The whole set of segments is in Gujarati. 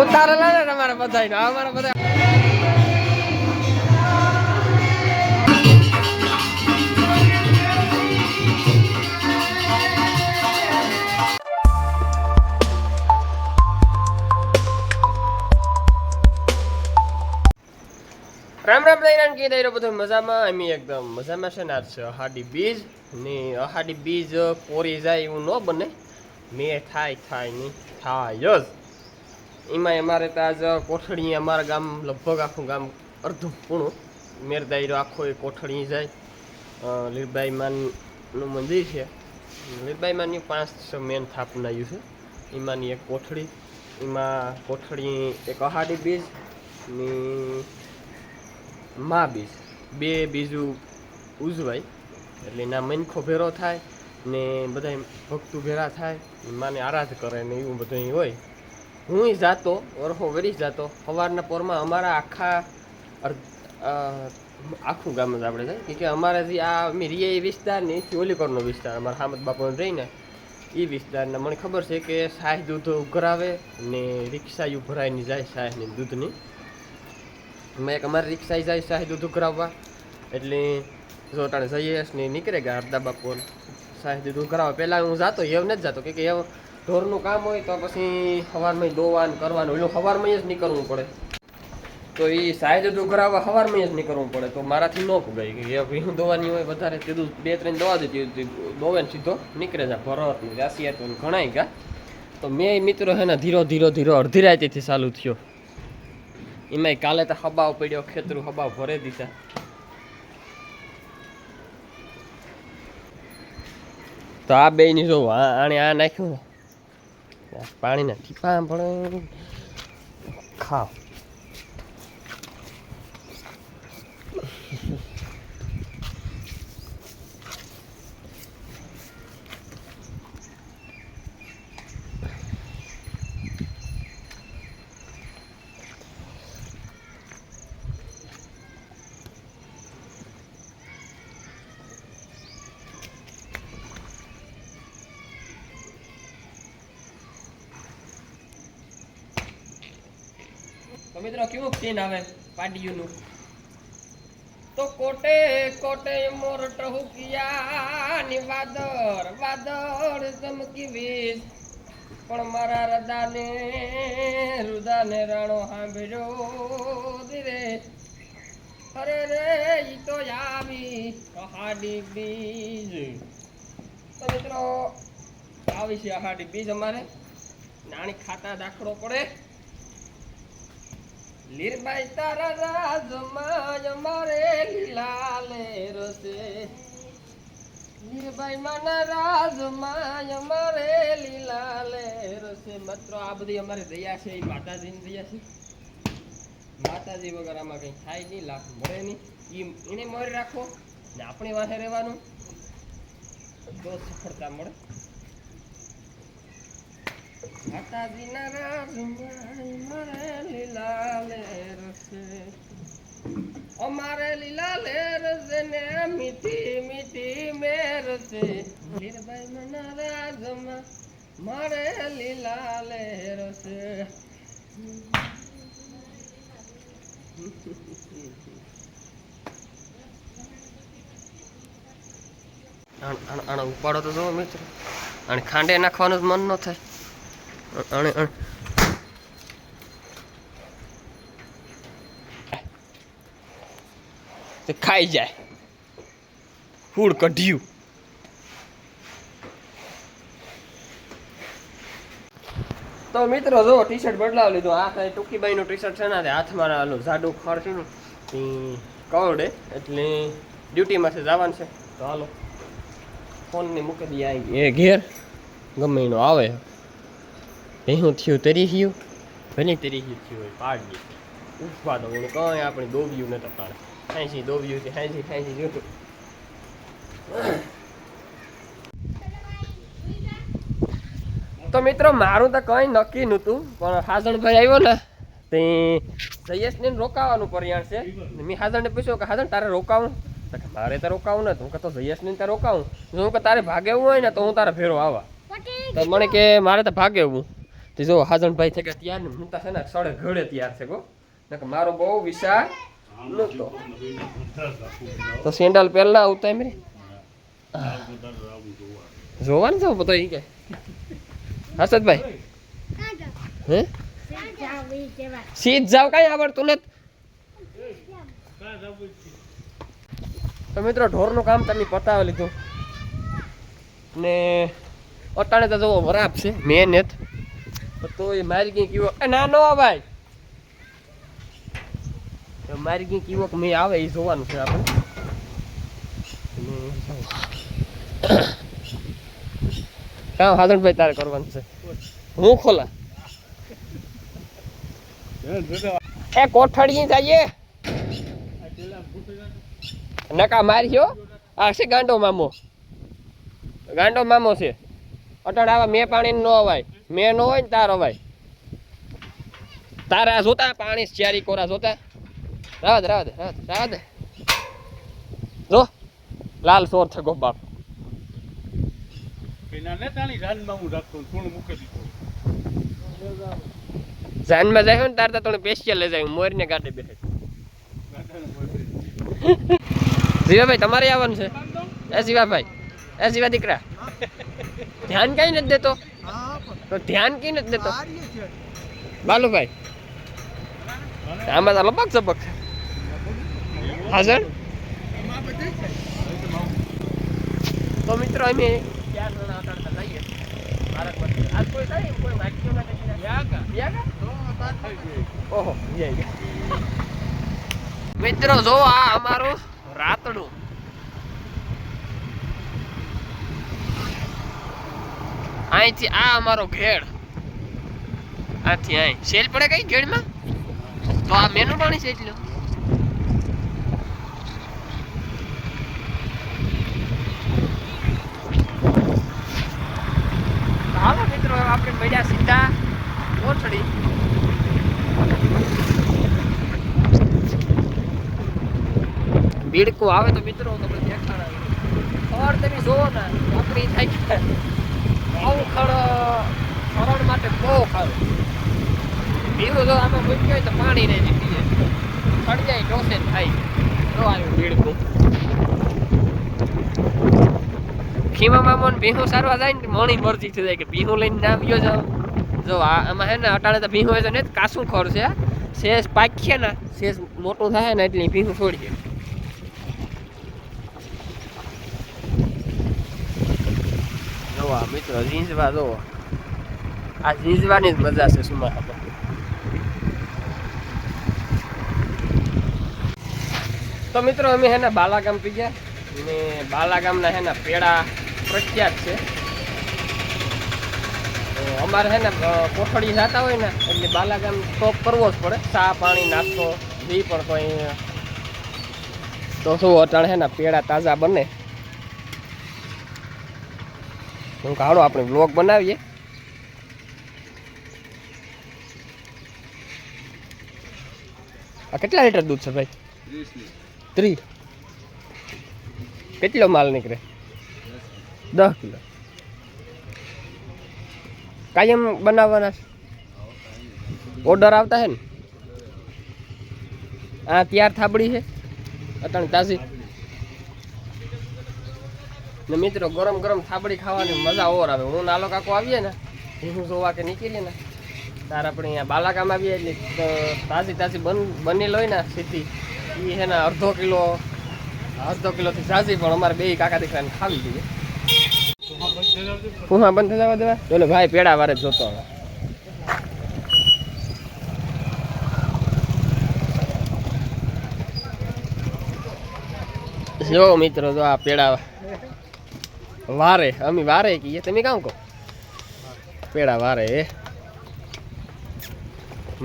ઉતારેલા ને તમારા બધા અમારા બધા રામ રામ દૈરાન કી દૈરો બધો મજામાં? અમે એકદમ મજામાં છે ને આજ છે અહાડી બીજ ને અહાડી બીજ કોરી જાય એવું ન બને. મેં થાય થાય નહીં, થાય જ. એમાં અમારે ત્યાં જ કોઠડી અમારા ગામ લગભગ આખું ગામ અડધું પૂણું મેરદાયરો આખો એ કોઠડી જાય. લીરબાઈ માનનું મંદિર છે. લીરબાઈ માનની પાંચ છ મેન થાપનાયું છે. એમાંની એક કોઠડી, એમાં કોઠડી એક અહાડી બીજની મા બીજ. બે બીજું ઉજવાય, એટલે એના મનખો ભેરો થાય ને બધા ભક્તો ભેરા થાય માને આરાધ કરે ને એવું બધું હોય. હું જાતો ઓરખો વરી જાતો. સવારના પોરમાં અમારા આખા આખું ગામ જ આપણે જાય કે અમારે જે આ, અમે એ વિસ્તાર વિસ્તાર. અમારા હામદ બાપુને રહીને એ વિસ્તારને. મને ખબર છે કે સાહેબ દૂધ ઉઘરાવે ને રિક્ષા ઉભરાઈને ભરાઈને જાય સાહેબની દૂધની. મેં એક અમારી રિક્ષા જાય સાહેબ દૂધ ઉઘરાવવા. એટલે જો તાણે જઈએ ને નીકળે ગયા હરદા બાપુ સાહેબ દૂધ ઉઘરાવવા પહેલાં હું જાતો એવ નથી જતો. કે એવ ઢોરનું કામ હોય તો પછી સવારમાં દોવાન કરવાનું. એનું સવારમાં જ નીકળવું પડે. તો એ શાહી દૂધ ઉઘરાવવા સવારમાં જ નીકળવું પડે. તો મારાથી ન પુગાય કે ભીણું દોવાની હોય વધારે. તે દૂધ બે ત્રણ દવા દેતી હતી દોવે સીધો નીકળે છે ભરત રાશિયા તો ઘણાય ગયા તો મેં મિત્રો હે ને ધીરો ધીરો ધીરો અડધી રાતેથી ચાલુ થયો. એમાંય કાલે તો હબાવ પડ્યો, ખેતરું હબાવ ભરે દીધા. તો આ બે ની જો આણે આ નાખ્યું પાણીના ટીપા પડે ખાવ. મિત્રો, કેવું સીન આવે પાડિયુંનું તો કોટે કોટે મોર ટહુકિયા ની વાદળ વાદળ ચમકી વીજ. પણ મારા રદાને, રુદાને રાણો સાંભળ્યો ધીરે. અરે રે, ઈ તો આવી અહાડી બીજ. તો મિત્રો, આવી છે અહાડી બીજ અમારે. નાની ખાતા દાખલો પડે. લીરબાઈ તારા રાજમાં અમારે લીલા રસે. લીરબાઈ માના રાજમાં અમારે લીલા રસે. માત્ર, આ બધી અમારી દયા છે, એ માતાજીની દયા છે. માતાજી વગર આમાં કંઈ થાય નહીં લાખ મળે નહીં. એને મોરી રાખો ને આપણી વાસે રહેવાનું. તો સફળતા મળે. માતાજીના અમારે લીલા લેર છે ને મીઠી મીઠી મેર છે. લીરબાઈ મના મારે લીલા લેર છે. ઉપાડો તો જો મિત્ર. અને ખાંડે નાખવાનું જ મન ન થાય. આણે અણ ખાઈ જાય. ફૂડ કઢ્યું. તો મિત્રો જો ટી શર્ટ બદલાવી લીધું. આ કઈ ટૂંકીબાઈનું ટી શર્ટ છે ને હાથમાં આલું જાડું ખર્ચું કવડે એટલે ડ્યુટીમાંથી જવાનું છે. તો હાલો ફોનની મૂકી દઈએ એ ઘેર. ગમે એનો આવે. હું થયું? તરી થયું? ભલે તરી થયું હોય પાડી ઉઠવા તો હું કંઈ આપણે દોવ્યું નતા પાડે. હાંસી દોવ્યું છે, હાંસી હાંસી જોતું તો. મિત્રો, મારું તો કંઈ નક્કી નહોતું, પણ હાજણભાઈ આવ્યો ને, તે જયેશને રોકાવાનું પરિયાણ છે. મેં હાજણને પૂછ્યું કે, હાજણ, તારે રોકાવું? મારે તો રોકાવું ને હું કહેતો જયેશને ત્યાં રોકાવું. હું કે તારે ભાગેવું હોય ને, તો હું તારે ફેરો આવા. તો મને કે, મારે તો ભાગે એવું. તો જો હાજનભાઈ છે કે ત્યાં ને છે ને સડે ઘડે તૈયાર છે ગો નકર મારો બહુ વિશાળ નહોતો. તો સેન્ડલ પહેલા આવતા એમ રે? જોવાનું છે બધો ઈ કે. હર્ષદભાઈ? હે? સીધ જાવ કઈ આવડતું નથી. તો મિત્રો, ઢોરનું કામ તમે પતાવી લીધું. ને, અટાણે તો જવો વરાપ છે, મેન જ. તો એ મારી કઈ કીવો ના, નો ભાઈ. મારી કઈ કીવો કે મેં આવે એ જોવાનું છે આપણે. કામ હાજરભાઈ તારે કરવાનું છે? હું ખોલા? એ કોઠડી જઈએ. નકા માર્યો આ છે ગાંડો મામો. ગાંડો મામો છે. અટાણ આવા મેં પાણી ન અવાય. મેં ન હોય ને તારો ભાઈ. તારા જોતા પાણી ચારી કોરા જોતા. રાધ રાધ રાધ દે જો લાલ સોર છે ગો બાપ જાનમાં જાય ને તાર તો તને પેશિયલ લઈ જાય મોર ને ગાડી બેઠે જીવાભાઈ તમારે આવવાનું છે? એ જીવાભાઈ એ જીવા દીકરા. ધ્યાન કઈ નથી દેતો? તો ધ્યાન કઈ નથી લેતો? બાલુભાઈ આમાં તો લપક ઝપક હાજર? તો મિત્રો અમે ચાર જણા અટાડતા જઈએ. ઓહો મિત્રો જો આ અમારું રાતડું. અહીંથી આ અમારો ઘેડ. આથી અહીં. સેલ પડે કઈ ઘેડમાં? તો આ મેનુ પાણી છે એટલું? મિત્રો આપણે મળ્યા સીધા કોથળી બીડકું આવે તો મિત્રો તમને દેખાડાવે ખબર તમે જોવો ને, નોકરી થાય છે બહુ ખડ ખરણ માટે બહુ ખારું બીડું જો આમાં મૂક્યું હોય તો પાણી ને નીકળી જાય ખડ જાય ટોસે જ થાય જો આવ્યું ભીડકું ખીમા મામો ને ભીહું સારવા જાય ને મણી મરજી થઈ જાય કે ભીહું લઈને ના આવ્યો જાવ જો આમાં હે ને, અટાણે તો ભીહું હોય તો ને કાસું ખોર છે શેષ પાકીએ ને, શેષ મોટું થાય ને એટલે ભીહું છોડીએ જોવા મિત્રો ઝીંઝવા જોવો. આ ઝીંઝવાની જ મજા છે સુમાહામાં તો મિત્રો, અમે હેના બાલાગામ પી ગયા. ને બાલાગામના હેના પેડા પ્રખ્યાત છે. અમારે હે ને કોઠડી જતા હોય ને, એટલે બાલાગામ સ્ટોપ કરવો જ પડે. ચા પાણી, નાસ્તો, જે પણ કોઈ તો શું, અટાણે હે ને, પેડા તાજા બને. હું કાઢો આપણે બ્લોગ બનાવીએ. આ કેટલા લીટર દૂધ છે ભાઈ? ત્રી કેટલો માલ નીકળે? દસ કિલો. કાયમ બનાવવાના ઓર્ડર આવતા હે ને? આ ત્યાર થાબડી છે. અટાણ તાજી ને મિત્રો, ગરમ ગરમ થાબડી ખાવાની મજા ઓર આવે. હું નાલો કાકો આવીએ ને હું જોવા કે નીકળીએ ને, તાર આપણે અહીંયા બાલાગામ આવીએ એટલે તાજી તાજી બન બની લોય ને સીધી એ છે ને અડધો કિલો, અડધો કિલોથી તાજી પણ અમારે બે કાકા દીકરાને ખાવી જોઈએ. ફૂહા બંધ થઈ જવા દેવા? બોલો ભાઈ પેડા વારે જોતો હવે. જો મિત્રો, જો આ પેડા વારે અમે વારે કહીએ. તમે કામ કહો પેડા વારે.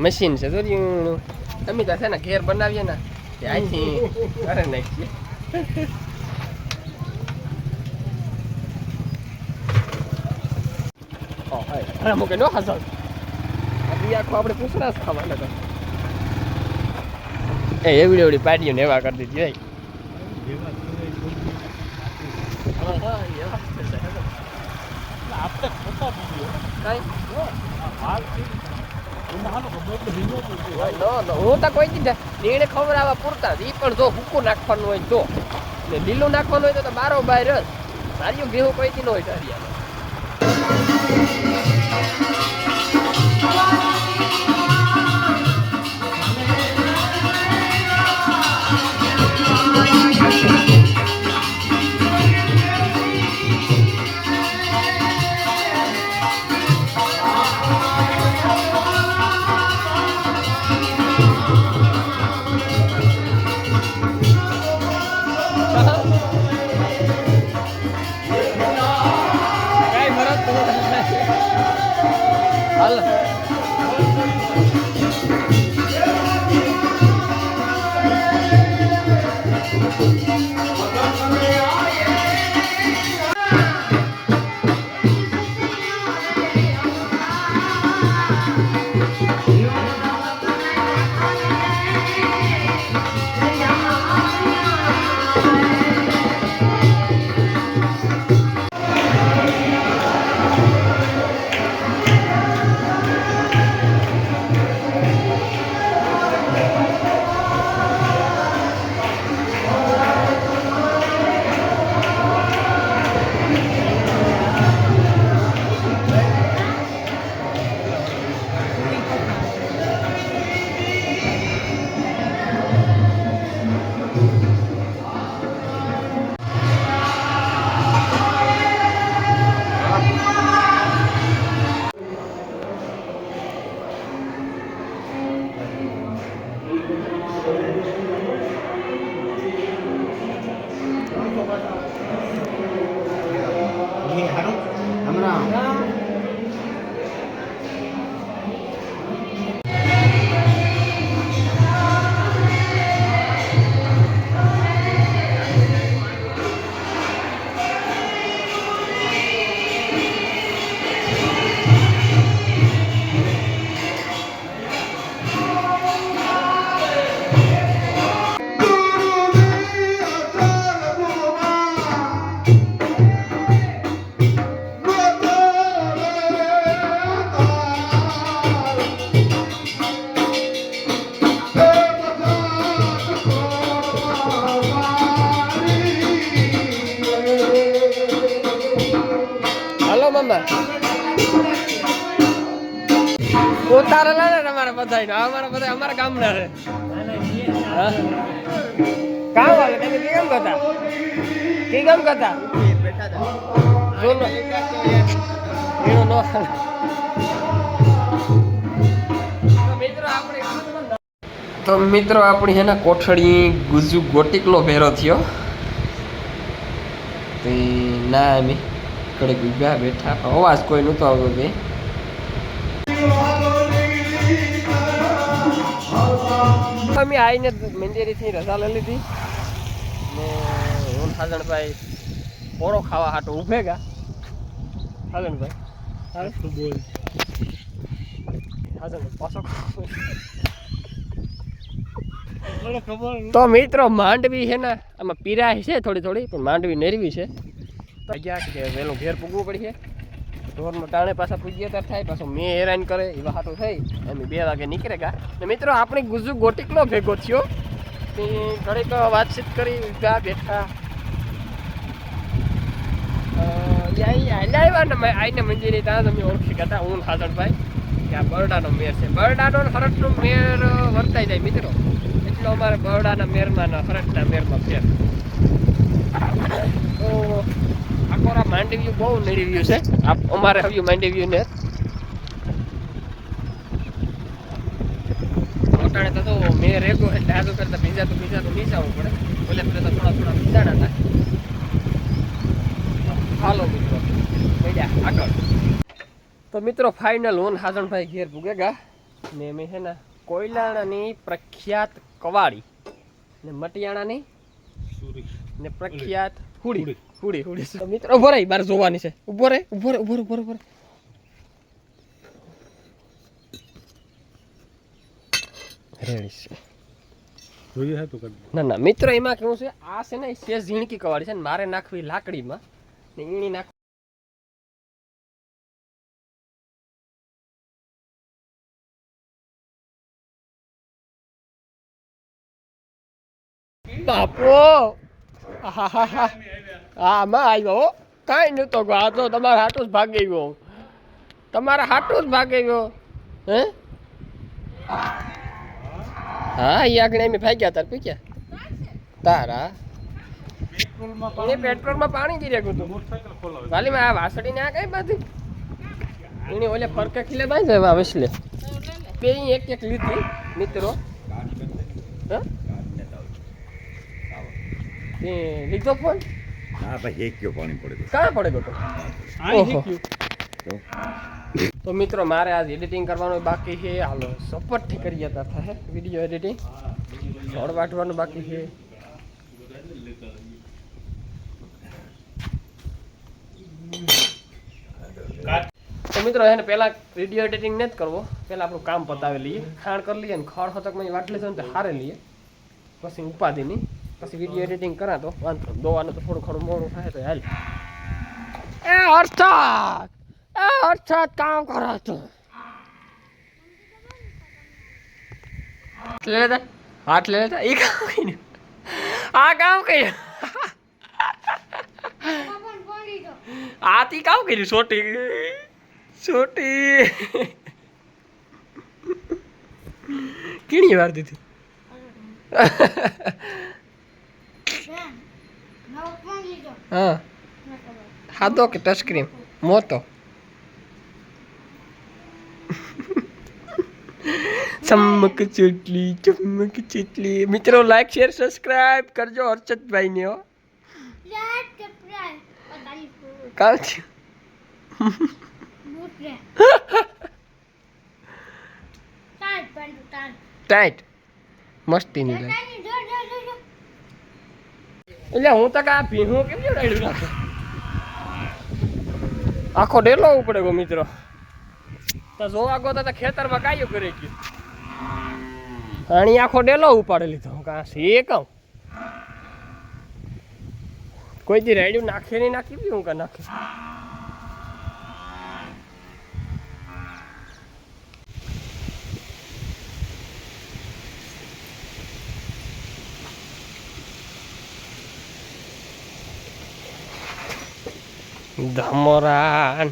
મશીન છે તો રહ્યું. અમે તો છે ને ઘેર બનાવીએ ને તે કરે નાખીએ. અરે મુકે નો ખાસો આ બી આખો આપણે પૂછના જ ખાવાના તો એ એવડી એવડી પાડીઓ ને એવા કરી દીધી હા, હા, તો કોઈ નીણે ખવડાવવા પૂરતા એ પણ જો ભૂકું નાખવાનું હોય તો. ને લીલું નાખવાનું હોય તો મારો બારો જ. મારી ભેહું કોઈ ન હોય ધારિયા ઉતારે ના ને બધાય બધા અમારા બધા અમારા ગામના ના રે કામ વાલે તમે કે કેમ કરતા? કે કેમ કરતા? નો તો મિત્રો, આપણી હેના કોઠડી ગુજુ ગોટીકલો ભેરો થયો. તે ના એમ કડે ગુજ્યા બેઠા. અવાજ કોઈ નહોતો આવતો તે. અમે આવીને મંજેરીથી રજા લઈ લીધી. ને હું સાજણભાઈ પોળો ખાવા હાટો ઉભે ગા. સાજણભાઈ સાજણભાઈ પાછો તો મિત્રો માંડવી છે ને આમાં પીરા છે થોડી થોડી પણ માંડવી નેરવી છે. ગયા કે વહેલું ઘેર પૂગવું પડશે. ઢોરનો ટાણે પાછા પૂજ્યા ત્યારે થાય, પાછો મેં હેરાન કરે, એવા હાટું થઈ એમ બે વાગે નીકળે ગા ને મિત્રો, આપણે ગુજુ ગોટીકનો ભેગો થયો. તે ઘડીક વાતચીત કરી ગા બેઠા. આઈને મંજીરી ત્યાં તમે ઓળખી ગયા હું કે બરડાનો મેર છે. બરડાનો હરટનો મેર વર્તાઈ જાય મિત્રો. એટલો અમારે બરડાના મેરમાં હરટના મેરમાં ફેર. તો આકોરા માંડવી બહુ નડવ્યું છે. આપ અમારે આવ્યું માંડવી ને. અટાણે તો તો મેં રેગો એટલે આગળ કરતા બીજા તો બીજા તો નીચાવું પડે તો થોડા થોડા થાય. હાલો મિત્રો મળ્યા આગળ. તો મિત્રો ફાઇનલ હું હાજણભાઈ ઘેર ભૂગેગા. ને મેં છે ને કોયલાણાની પ્રખ્યાત કવાડી. ને મટિયાણાની ને પ્રખ્યાત હુડી. હુડી હુડી મિત્રો ઊભો રહી બાર જોવાની છે. ઊભો રે ઊભો રે ઊભો રે ઊભો રે રેડી છે. ના ના મિત્રો એમાં કેવું છે? આ છે ને છે ઝીણકી કવાળી છે ને મારે નાખવી લાકડીમાં ને ઈણી નાખ બાપો! હા માં આવ્યો હો કાંઈ નહોતો ગયો આ તો તમારા હાટું જ ભાગી ગયો તમારા હાટું જ ભાગી ગયો હે હા એ આગળ એમ ભાગ્યા તાર પીક્યા તારા એને પેટ્રોલમાં પાણી ગીરે ગયું હતું મોટરસાઇકલ ખોલાવે વાલીમાં આ વાસળીને આ કઈ બાજુ એની ઓલે ફરકે ખીલે બાંધી જાય વસલે બે એક એક લીધી મિત્રો હા એ લીધો ફોન હા ભાઈ એક કયો પાણી પડે કાં પડે બેટો તો? ઓહો. તો મિત્રો મારે આજ એડિટિંગ કરવાનું બાકી છે. હાલો સપોર્ટથી કરી જતા થાય વીડિયો એડિટિંગ છોડ વાટવાનું બાકી છે. તો મિત્રો એને પહેલા વીડિયો એડિટિંગ નથી કરવો. પેલા આપણું કામ પતાવી લઈએ. ખાણ કરી લઈએ ને ખડ ખતકમાં વાટલી છે ને તો હારે લઈએ. પછી ઉપાધિની પછી વીડિયો એડિટિંગ કરા તો વાંધો દોવાનું તો થોડું ઘણું મોડું થાય તો હાલ એ અર્થાત એ અર્થાત કામ કરો તો લે લેતા હાથ લે લેતા એ કામ કઈ આ કામ કઈ આથી કામ કર્યું છોટી છોટી કીણી વાર દીધી હા. ખાધો કે ટચક્રીમ મોતો. ચમક ચટલી ચમક ચટલી. મિત્રો લાઈક શેર સબસ્ક્રાઇબ કરજો હર્ષદભાઈ ને હો ટાઈટ મસ્તી ની એટલે હું તો કા ભીહું કેમ જોડાડ્યું નાખું? આખો ડેલો ઉપડે ગો મિત્રો. તો જોવા ગો તો ખેતરમાં કાયું કરી ગયું. આણી આખો ડેલો ઉપાડી લીધો. કા છે કહું? કોઈ દી રેડ્યું નાખે નહીં, નાખી બી હું કા નાખે? ધમરા.